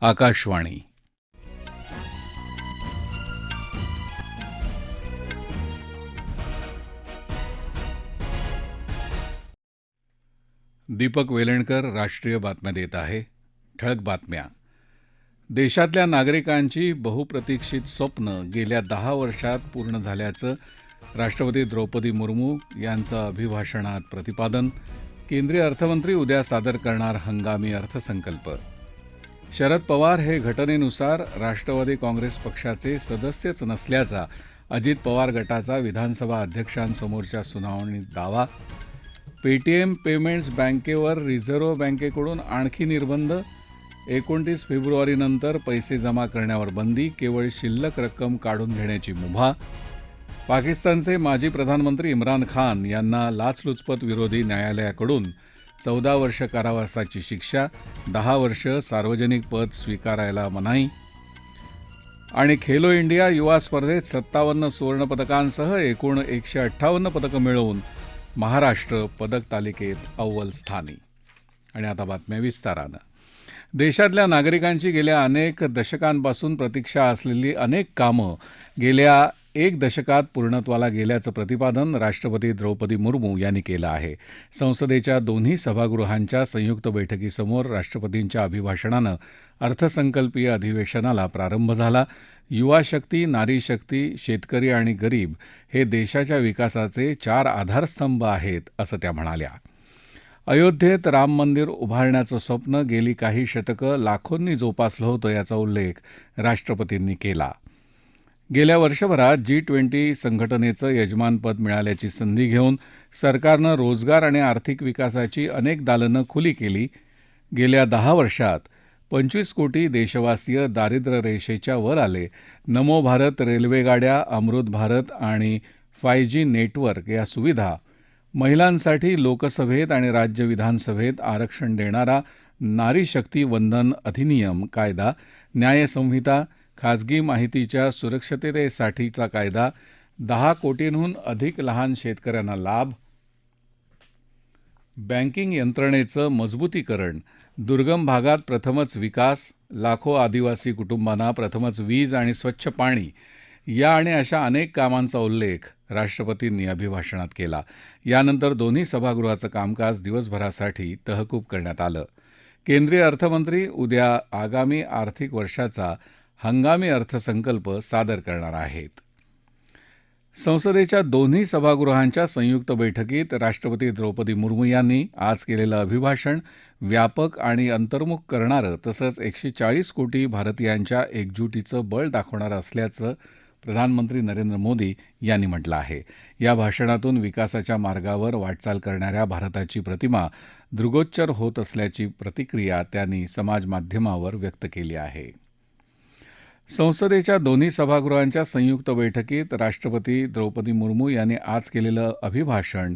आकाशवाणी. दीपक वेलणकर राष्ट्रीय बातम्या देत आहे. ठळक बातम्या. देशातल्या नागरिकांची बहुप्रतीक्षित स्वप्न गेल्या दहा वर्षात पूर्ण झाल्याचं राष्ट्रपती द्रौपदी मुर्मू यांचं अभिभाषणात प्रतिपादन केंद्रीय अर्थमंत्री उद्या सादर करणार हंगामी अर्थसंकल्प. शरद पवार हे घटनेनुसार राष्ट्रवादी काँग्रेस पक्षाचे सदस्यच नसल्याचा अजित पवार गटाचा विधानसभा अध्यक्षांसमोरच्या सुनावणीत दावा. पेटीएम पेमेंट्स बँकेवर रिझर्व्ह बँकेकडून आणखी निर्बंध. एकोणतीस फेब्रुवारीनंतर पैसे जमा करण्यावर बंदी केवळ शिल्लक रक्कम काढून घेण्याची मुभा. पाकिस्तानचे माजी प्रधानमंत्री इम्रान खान यांना लाचलुचपत विरोधी न्यायालयाकडून चौदा वर्ष कारावासाची शिक्षा दहा वर्ष सार्वजनिक पद स्वीकारायला मनाई. आणि खेलो इंडिया युवा स्पर्धेत सत्तावन्न सुवर्णपदकांसह एकूण एकशे अठ्ठावन्न पदकं मिळवून महाराष्ट्र पदक तालिकेत अव्वल स्थानी. आणि आता बातम्या विस्तारानं. देशातल्या नागरिकांची गेल्या अनेक दशकांपासून प्रतीक्षा असलेली अनेक कामं गेल्या एक दशकात पूर्णत्वाला गेल्याचं प्रतिपादन राष्ट्रपती द्रौपदी मुर्मू यांनी केलं आहे. संसदेच्या दोन्ही सभागृहांच्या संयुक्त बैठकीसमोर राष्ट्रपतींच्या अभिभाषणानं अर्थसंकल्पीय अधिवेशनाला प्रारंभ झाला. युवा शक्ती नारी शक्ती शेतकरी आणि गरीब हे देशाच्या विकासाचे चार आधारस्तंभ आहेत असं त्या म्हणाल्या. अयोध्येत राम मंदिर उभारण्याचं स्वप्न गेली काही शतकं लाखोंनी जोपासलं होतं याचा उल्लेख राष्ट्रपतींनी केला. गेल्या वर्षभरात जी ट्वेंटी संघटनेचं यजमानपद मिळाल्याची संधी घेऊन सरकारनं रोजगार आणि आर्थिक विकासाची अनेक दालनं खुली केली. गेल्या दहा वर्षात पंचवीस कोटी देशवासीय दारिद्र्य रेषेच्या वर आले. नमो भारत रेल्वेगाड्या अमृत भारत आणि फाय जी नेटवर्क या सुविधा. महिलांसाठी लोकसभेत आणि राज्य विधानसभेत आरक्षण देणारा नारी शक्ती वंदन अधिनियम कायदा न्यायसंहिता खाजगी माहितीच्या सुरक्षिततेसाठीचा कायदा दहा कोटींहून अधिक लहान शेतकऱ्यांना लाभ. बँकिंग यंत्रणेचं मजबूतीकरण. दुर्गम भागात प्रथमच विकास लाखो आदिवासी कुटुंबांना प्रथमच वीज आणि स्वच्छ पाणी. या आणि अशा अनेक कामांचा उल्लेख राष्ट्रपतींनी अभिभाषणात केला. यानंतर दोन्ही सभागृहाचं कामकाज दिवसभरासाठी तहकूब करण्यात आलं. केंद्रीय अर्थमंत्री उद्या आगामी आर्थिक वर्षाचा हंगामी अर्थसंकल्प सादर करणार आहेत. संसदेच्या दोन्ही सभागृहांच्या संयुक्त बैठकीत राष्ट्रपती द्रौपदी मुर्मू यांनी आज केलेलं अभिभाषण व्यापक आणि अंतर्मुख करणारं तसंच एकशे चाळीस कोटी भारतीयांच्या एकजुटीचं बळ दाखवणारं असल्याचं प्रधानमंत्री नरेंद्र मोदी यांनी म्हटलं आहे. या भाषणातून विकासाच्या मार्गावर वाटचाल करणाऱ्या भारताची प्रतिमा दृगोच्चर होत असल्याची प्रतिक्रिया त्यांनी समाजमाध्यमावर व्यक्त केली आहे. संसदेच्या दोन्ही सभागृहांच्या संयुक्त बैठकीत राष्ट्रपती द्रौपदी मुर्मू यांनी आज केलेलं अभिभाषण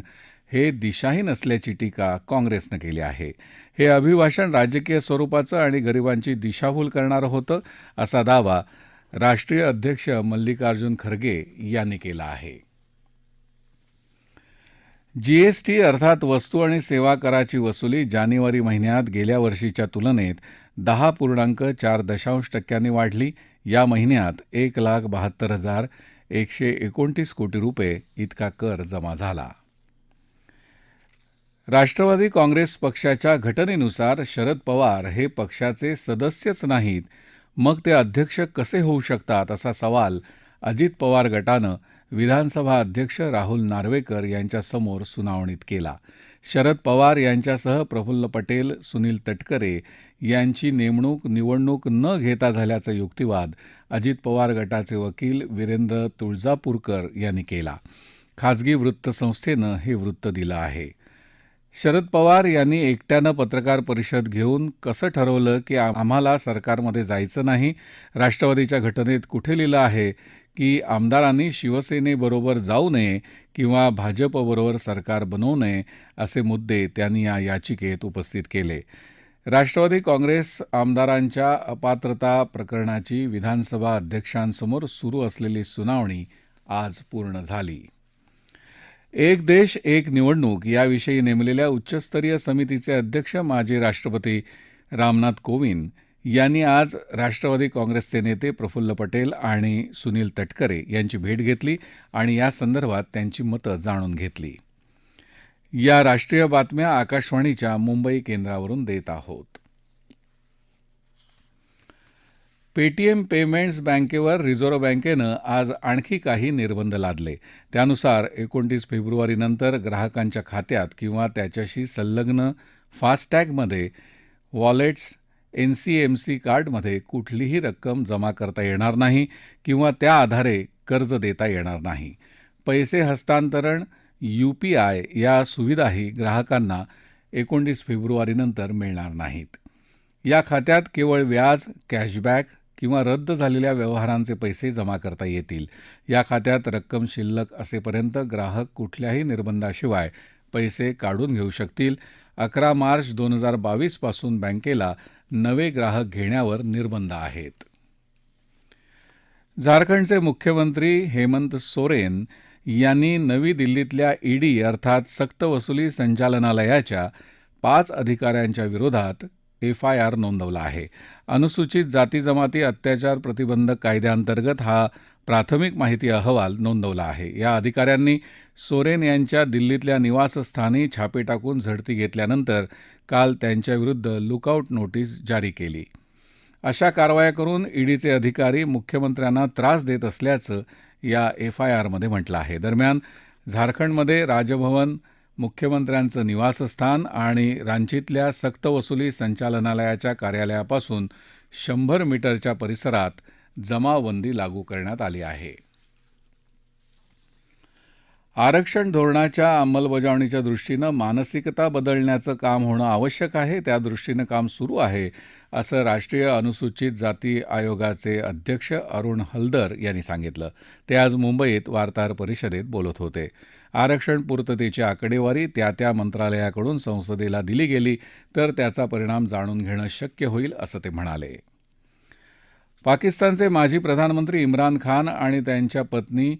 हे दिशाहीन असल्याची टीका काँग्रेसनं केली आहे. हे अभिभाषण राजकीय स्वरूपाचं आणि गरिबांची दिशाभूल करणारं होतं असा दावा राष्ट्रीय अध्यक्ष मल्लिकार्जुन खरगे यांनी केला आहे. जीएसटी अर्थात वस्तू आणि सेवा कराची वसुली जानेवारी महिन्यात गेल्या वर्षीच्या तुलनेत दहा पूर्णांक चार दशांश टक्क्यांनी वाढली. या महिन्यात एक लाख बहात्तर हजार एकशे एकोणतीस कोटी रुपये इतका कर जमा झाला. राष्ट्रवादी काँग्रेस पक्षाच्या घटनेनुसार शरद पवार हे पक्षाचे सदस्यच नाहीत. मग ते अध्यक्ष कसे होऊ शकतात असा सवाल अजित पवार गटानं विधानसभा अध्यक्ष राहुल नार्वेकर यांच्यासमोर सुनावणीत केला. शरद पवार यांच्यासह प्रफुल्ल पटेल सुनील तटकरे यांची नेमणूक निवडणूक न घेता झाल्याचा युक्तिवाद अजित पवार गटाचे वकील वीरेंद्र तुळजापूरकर यांनी केला. खाजगी वृत्तसंस्थेनं हे वृत्त दिलं आहे. शरद पवार यांनी एकट्यानं पत्रकार परिषद घेऊन कसं ठरवलं की आम्हाला सरकारमध्ये जायचं नाही? राष्ट्रवादीच्या घटनेत कुठे लिहिलं आहे? की आमदारांनी शिवसेनेबरोबर जाऊ नये किंवा भाजपबरोबर सरकार बनवू नये असे मुद्दे त्यांनी या याचिकेत उपस्थित केले. राष्ट्रवादी काँग्रेस आमदारांच्या अपात्रता प्रकरणाची विधानसभा अध्यक्षांसमोर सुरू असलेली सुनावणी आज पूर्ण झाली. एक देश एक निवडणूक याविषयी नेमलेल्या उच्चस्तरीय समितीचे अध्यक्ष माजी राष्ट्रपती रामनाथ कोविंद यांनी आज राष्ट्रवादी काँग्रेसचे नेते प्रफुल्ल पटेल आणि सुनील तटकरे यांची भेट घेतली आणि या संदर्भात त्यांची मतं जाणून घेतली. या राष्ट्रीय बातम्या आकाशवाणीच्या मुंबई केंद्रावरून देत आहोत. पेटीएम पेमेंट्स बँकेवर रिझर्व्ह बँकेनं आज आणखी काही निर्बंध लादले. त्यानुसार एकोणतीस फेब्रुवारीनंतर ग्राहकांच्या खात्यात किंवा त्याच्याशी संलग्न फास्टॅगमध्ये wallets N C M C कार्डमध्ये कुठलीही रक्कम जमा करता येणार नाही किंवा त्या आधारे कर्ज देता येणार नाही. पैसे हस्तांतरण यू पी आय या सुविधाही ग्राहकांना एकोणतीस फेब्रुवारीनंतर मिळणार नाहीत. या खात्यात केवळ व्याज कॅशबॅक किंवा रद्द झालेल्या व्यवहारांचे पैसे जमा करता येतील. या खात्यात रक्कम शिल्लक असेपर्यंत ग्राहक कुठल्याही निर्बंधाशिवाय पैसे काढून घेऊ शकतील. अकरा मार्च दोन हजार बावीसपासून बँकेला नवे ग्राहक घेण्यावर निर्बंध आहेत. झारखंडचे मुख्यमंत्री हेमंत सोरेन यांनी नवी दिल्लीतल्या ईडी अर्थात सक्तवसुली संचालनालयाच्या पाच अधिकाऱ्यांच्या विरोधात एफ आय आर नोंदवला आहे. अनुसूचित जाती जमाती अत्याचार प्रतिबंधक कायद्याअंतर्गत हा प्राथमिक माहिती अहवाल नोंदवला आहे. या अधिकाऱ्यांनी सोरेन यांच्या दिल्लीतल्या निवासस्थानी छापे टाकून झडती घेतल्यानंतर काल त्यांच्याविरुद्ध लुकआउट नोटीस जारी केली. अशा कारवाया करून ईडीचे अधिकारी मुख्यमंत्र्यांना त्रास देत असल्याचं या एफ आय आरमध्ये म्हटलं आहे. दरम्यान झारखंडमध्ये राजभवन मुख्यमंत्र्यांचं निवासस्थान आणि रांचीतल्या सक्तवसुली संचालनालयाच्या कार्यालयापासून शंभर मीटरच्या परिसरात जमावबंदी लागू करण्यात आली आहे. आरक्षण धोरणाच्या अंमलबजावणीच्या दृष्टीनं मानसिकता बदलण्याचं काम होणं आवश्यक आहे त्या दृष्टीनं काम सुरू आहे असं राष्ट्रीय अनुसूचित जाती आयोगाचे अध्यक्ष अरुण हलदर यांनी सांगितलं. ते आज मुंबईत वार्ताहर परिषदेत बोलत होते. आरक्षण पूर्ततेची आकडेवारी त्या त्या मंत्रालयाकडून संसदेला दिली गेली तर त्याचा परिणाम जाणून घेणं शक्य होईल असं ते म्हणाले. पाकिस्तानचे माजी प्रधानमंत्री इम्रान खान आणि त्यांच्या पत्नी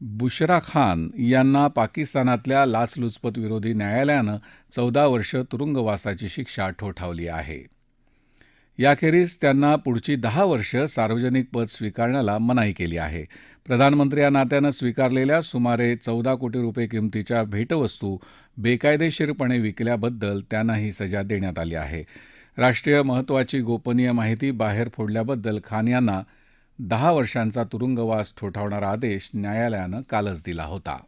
बुशरा खान यांना पाकिस्तानातल्या लाचलुचपत विरोधी न्यायालयानं चौदा वर्ष तुरुंगवासाची शिक्षा ठोठावली आहे. याखेरीज त्यांना पुढची दहा वर्ष सार्वजनिक पद स्वीकारण्याला मनाई केली आहे. प्रधानमंत्री या नात्यानं स्वीकारलेल्या सुमारे चौदा कोटी रुपये किमतीच्या भेटवस्तू बेकायदेशीरपणे विकल्याबद्दल त्यांना ही सजा देण्यात आली आहे. राष्ट्रीय महत्त्वाची गोपनीय माहिती बाहेर फोडल्याबद्दल खान यांना दहा वर्षांचा तुरुंगवास ठोठावणारा आदेश न्यायालयानं कालच दिला होता.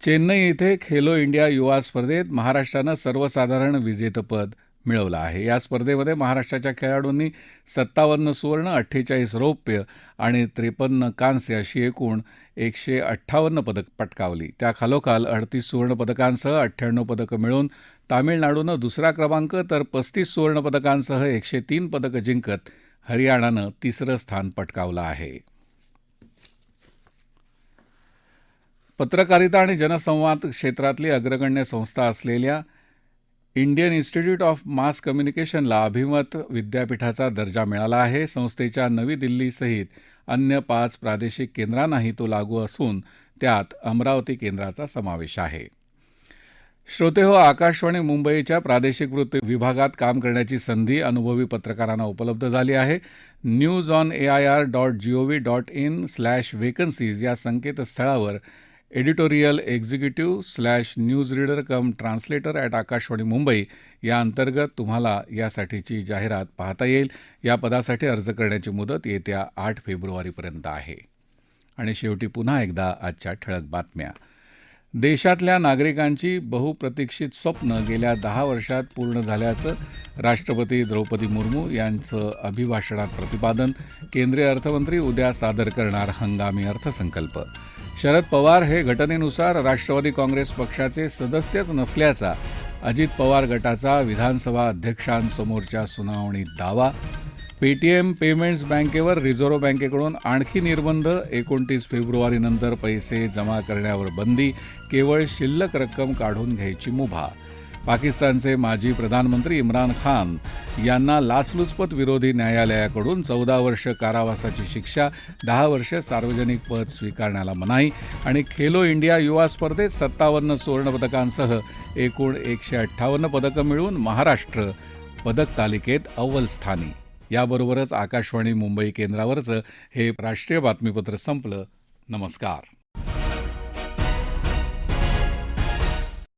चेन्नई इथे खेलो इंडिया युवा स्पर्धेत महाराष्ट्रानं सर्वसाधारण विजेतेपद मिळवलं आहे. या स्पर्धेमध्ये महाराष्ट्राच्या खेळाडूंनी सत्तावन्न सुवर्ण अठ्ठेचाळीस रौप्य आणि त्रेपन्न कांस्य अशी एकूण एकशे अठ्ठावन्न पदक पटकावली. त्या खालोखाल अडतीस सुवर्णपदकांसह अठ्ठ्याण्णव पदकं मिळवून तामिळनाडूनं दुसरा क्रमांक तर पस्तीस सुवर्णपदकांसह एकशे तीन पदकं जिंकत हरियाणानं तिसरं स्थान पटकावलं आहे. पत्रकारिता आणि जनसंवाद क्षेत्रातली अग्रगण्य संस्था असलेल्या इंडियन इन्स्टिट्यूट ऑफ मास कम्युनिकेशनला अभिमत विद्यापीठाचा दर्जा मिळाला आहे. संस्थेच्या नवी दिल्लीसहित अन्य पाच प्रादेशिक केंद्रांनाही तो लागू असून त्यात अमरावती केंद्राचा समावेश आहे. श्रोतेहो आकाशवाणी मुंबईच्या प्रादेशिक वृत्त विभागात काम करण्याची संधी अनुभवी पत्रकारांना उपलब्ध झाली आहे. News on A I R dot G O V dot in slash vacancies या संकेतस्थळावर editorial executive slash news reader cum translator at Akashvani Mumbai या अंतर्गत तुम्हाला यासाठीची जाहिरात पाहता येईल. या पदासाठी अर्ज करण्याची मुदत येत्या आठ फेब्रुवारीपर्यंत आहे. आणि शेवटी पुन्हा एकदा आजच्या ठळक बातम्या. देशातल्या नागरिकांची बहुप्रतीक्षित स्वप्न गेल्या दहा वर्षात पूर्ण झाल्याचं राष्ट्रपती द्रौपदी मुर्मू यांचं अभिभाषणात प्रतिपादन केंद्रीय अर्थमंत्री उद्या सादर करणार हंगामी अर्थसंकल्प. शरद पवार हे घटनेनुसार राष्ट्रवादी काँग्रेस पक्षाचे सदस्यच नसल्याचा अजित पवार गटाचा विधानसभा अध्यक्षांसमोरच्या सुनावणीत दावा. पेटीएम पेमेंट्स बँकेवर रिझर्व्ह बँकेकडून आणखी निर्बंध एकोणतीस फेब्रुवारीनंतर पैसे जमा करण्यावर बंदी केवळ शिल्लक रक्कम काढून घ्यायची मुभा. पाकिस्तानचे माजी प्रधानमंत्री इम्रान खान यांना लाचलुचपत विरोधी न्यायालयाकडून चौदा वर्ष कारावासाची शिक्षा दहा वर्ष सार्वजनिक पद स्वीकारण्याला मनाई आणि खेलो इंडिया युवा स्पर्धेत सत्तावन्न सुवर्णपदकांसह एकूण एकशे अठ्ठावन्न पदकं मिळवून महाराष्ट्र पदक तालिकेत अव्वल स्थानी. याबरोबरच आकाशवाणी मुंबई केंद्रावरचं हे राष्ट्रीय बातमीपत्र संपलं. नमस्कार.